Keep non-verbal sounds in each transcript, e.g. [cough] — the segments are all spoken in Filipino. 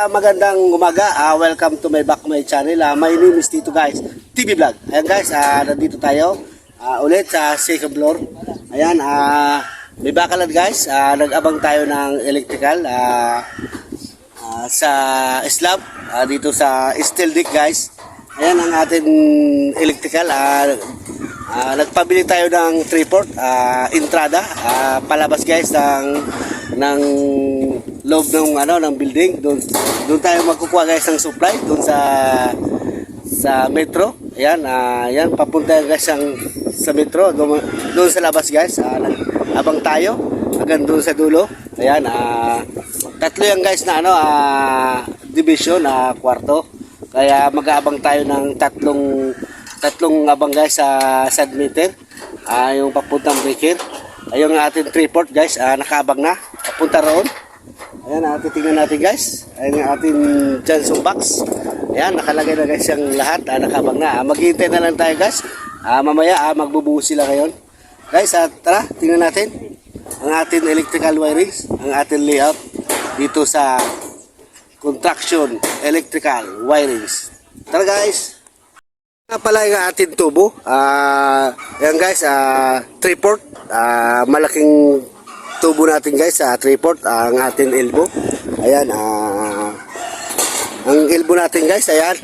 Ah, magandang umaga. Ah, welcome to my back my channel. Ah, my name is Tito guys. TV Vlog. Ayan guys, ah, nandito tayo ah, ulit sa second floor. Ayan, ah, may bakalad guys. Ah, nag-abang tayo ng electrical ah, ah, sa slab ah, dito sa steel deck guys. Ayan ang ating electrical. Ah, ah, nagpabili tayo ng 3-port ah, entrada ah, palabas guys ng ng loob ng ano ng building. Doon doon tayo magkukuha guys ng supply doon sa sa metro. Ayan ah yan papunta guys ang sa metro. Doon, doon sa labas guys nag- abang tayo hanggang doon sa dulo. Ayan ah tatlo yan guys na ano ah division ah kwarto. Kaya mag-aabang tayo ng tatlong tatlong abang guys sa sad meter ah yung papuntang breaker ayun ang ating 3 port guys ah nakaabang na papunta roon Ayan, uh, titingnan natin guys. Ayan ang ating Johnson box. Ayan, nakalagay na guys yung lahat. Ah, nakabang na. Ah, maghihintay na lang tayo guys. Ah, mamaya ah, magbubuhos sila ngayon. Guys, ah, tara, tingnan natin ang ating electrical wirings, ang ating layout dito sa construction electrical wirings. Tara guys! Nga pala yung ating tubo. Ah, ayan guys, ah, three-port. Ah, malaking tubo natin guys sa three-port. ang ating elbow. Ayan, ah, ang elbow natin guys, ayan.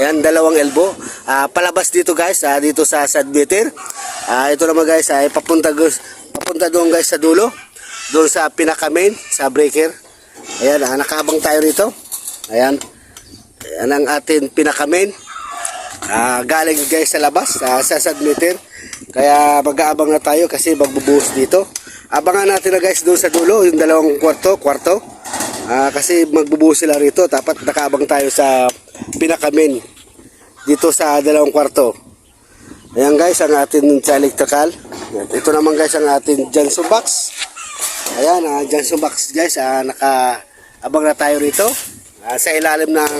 Ayan, dalawang elbow. Ah, palabas dito guys, ah, dito sa submeter. Ah, ito naman guys, ay papunta, gus- papunta doon guys sa dulo. Doon sa pinaka main, sa breaker. Ayan, ah, nakabang tayo rito. Ayan. Ayan ang ating pinaka main. Ah, galing guys sa labas, ah, sa submeter. Kaya mag-aabang na tayo kasi magbubuhos dito. Abangan natin na guys doon sa dulo, yung dalawang kwarto, kwarto. Ah, kasi magbubuhos sila rito. Dapat nakaabang tayo sa pinaka-main dito sa dalawang kwarto. Ayan guys, ang atin sa electrical. Ito naman guys ang atin Johnson box. Ayan, ah, Johnson box guys, ah, naka-abang na tayo rito. Ah, sa ilalim ng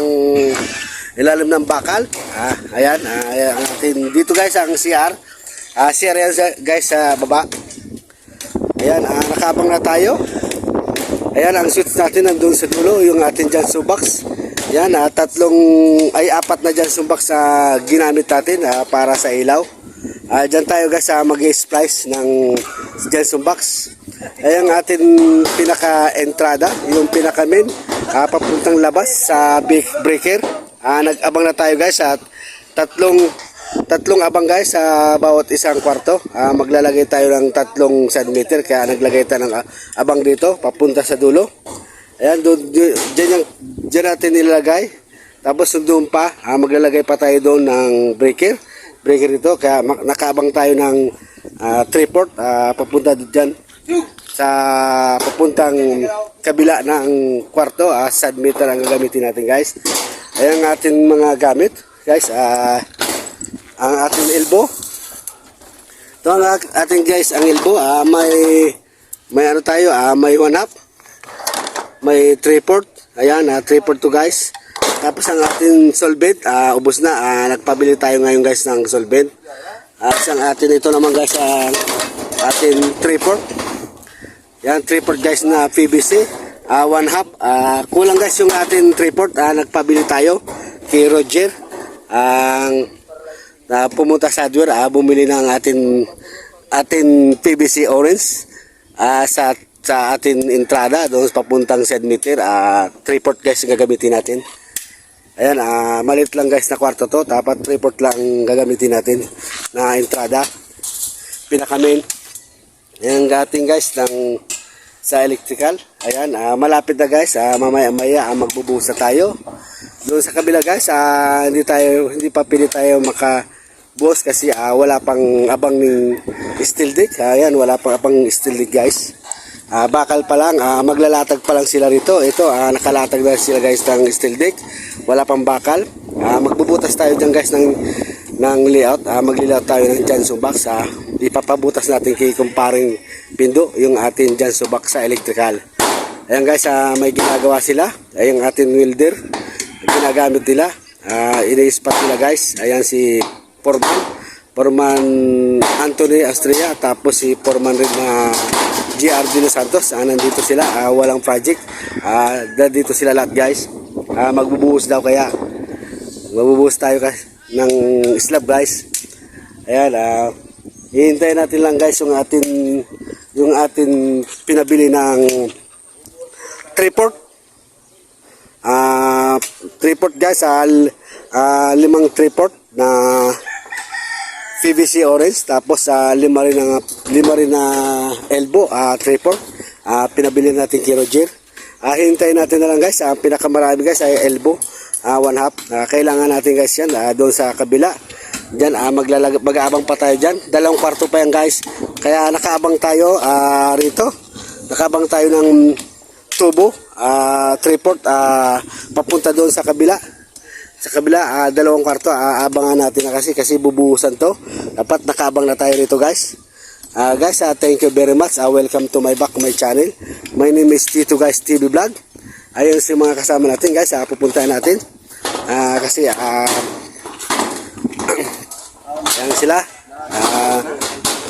ilalim ng bakal. Ah, ayan, ah, ayan ang atin dito guys ang CR. Ah, CR yan guys sa baba. Ayan, ah, nakabang na tayo. Ayan, ang switch natin nandun sa dulo, yung ating Johnson box. Ayan, ah, tatlong, ay apat na Johnson box na ginamit natin ah, para sa ilaw. Ah, dyan tayo guys sa mag-splice ng Johnson box. Ayan ang ating pinaka-entrada, yung pinaka-main, ah, papuntang labas sa big breaker. Ah, nag-abang na tayo guys at tatlong tatlong abang guys sa bawat isang kwarto. Ah, maglalagay tayo ng tatlong centimeter kaya naglagay tayo ng ah, abang dito papunta sa dulo. Ayan, doon, dyan, yung, dyan natin nilalagay. Tapos doon pa, ah, maglalagay pa tayo doon ng breaker. Breaker dito, kaya nakaabang tayo ng ah, tripod ah, papunta dyan sa papuntang kabila ng kwarto. Ah, sad meter ang gagamitin natin guys. Ayan ating mga gamit. Guys, ah, ang ating elbow. Ito ang ating guys, ang elbow. Ah, may, may ano tayo, ah, may one up. May three port. Ayan, ah, three port to guys. Tapos ang ating solvent, ah, ubos na. Ah, nagpabili tayo ngayon guys ng solvent. Ah, ang atin ito naman guys, ang ating three port. Yan, three port guys na PVC. Ah, one half. Ah, kulang guys yung ating three port. Ah, nagpabili tayo kay Roger. Ang na pumunta sa hardware, ah, bumili ng ating ating PVC orange ah, sa sa ating entrada doon papuntang sed meter ah, three port guys gagamitin natin. Ayan ah, maliit lang guys na kwarto to. Dapat three port lang gagamitin natin na entrada. Pinaka main. Ayan gating guys ng sa electrical. Ayan ah, malapit na guys. Ah, mamaya maya magbubuhos na tayo. Doon sa kabila guys ah, hindi tayo hindi pa pili tayo maka boss kasi ah, wala pang abang ng steel deck. Ayan wala pang abang steel deck guys. Ah, bakal pa lang. Ah, maglalatag pa lang sila rito. Ito ah, nakalatag na sila guys ng steel deck. Wala pang bakal. Ah, magbubutas tayo dyan guys ng ng layout. Ah, maglilayout tayo ng Janso box ah, ipapabutas natin kay kumparing pindo yung ating Janso box sa electrical. Ayan guys ah, may ginagawa sila. Ayan ating welder. Ginagamit nila. Ah, ina-spot nila guys. Ayan si Foreman Foreman Anthony Astria tapos si Foreman rin na GR Los Santos. Ah, nandito sila, ah, walang project. Ah, dito sila lahat guys. Ah, magbubuhos daw kaya. Magbubuhos tayo guys ng slab guys. Ayan, ah, hihintayin natin lang guys yung atin yung atin pinabili ng triport. Ah, triport guys, ah, ah, limang triport na PVC orange tapos ah, lima rin na lima rin na elbow ah tripod ah pinabili natin kay Roger. Ah hintayin natin na lang guys. Ang pinakamarami guys ay elbow. Ah one half. Ah, kailangan natin guys yan ah, doon sa kabila. Diyan ah maglalag mag-aabang pa tayo diyan. Dalawang kwarto pa yan guys. Kaya nakaabang tayo ah rito. Nakaabang tayo ng tubo ah tripod ah papunta doon sa kabila sa kabila, ah, dalawang kwarto, aabangan natin na kasi kasi bubuhusan to. Dapat nakaabang na tayo rito guys. Ah, guys, ah, thank you very much. Ah, welcome to my back, my channel. My name is Tito Guys TV Vlog. Ayun si mga kasama natin guys, ah, pupuntahan natin. Ah, kasi ah, [clears throat] Ayan sila. Ah,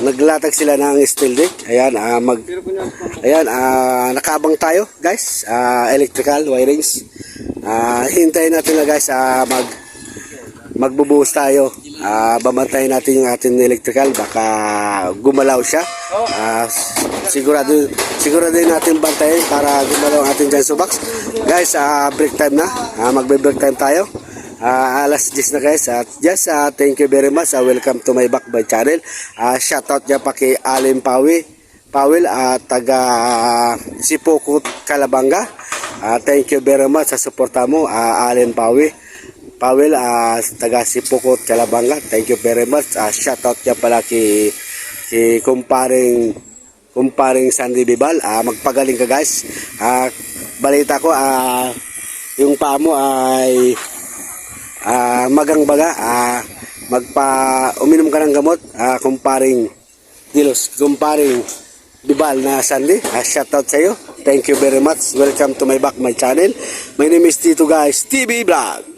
naglatag sila ng steel deck. Ayan, ah, mag Ayan, ah, nakaabang tayo, guys. Ah, electrical wirings. Ah, hintayin natin na guys ah, mag magbubuhos tayo. Ah, bamantayin natin yung ating electrical baka gumalaw siya. Ah, sigurado sigurado din natin bantayin para gumalaw ang ating Janso box. Guys, ah, break time na. Ah, magbe-break time tayo. Ah, alas 10 na guys. At yes, ah, thank you very much. Ah, welcome to my back by channel. Ah, shout out niya pa kay Alim Pawi. Pawel at taga Sipokot, Calabanga. Ah, thank you very much sa suporta mo, ah, Allen Pawi. Pawel, ah, taga Sipokot, Calabanga. Thank you very much. Ah, shout out niya pala kay, kay kumparing kumparing Sandy Bibal. Ah, magpagaling ka guys. Ah, balita ko, ah, yung paa mo ay ah, magang baga. Ah, magpa uminom ka ng gamot. Ah, kumparing Dilos, kumparing Bibal na Sandy. Ah, shout out sa iyo. Thank you very much. Welcome to my back, my channel. My name is Tito Guys TV Vlog.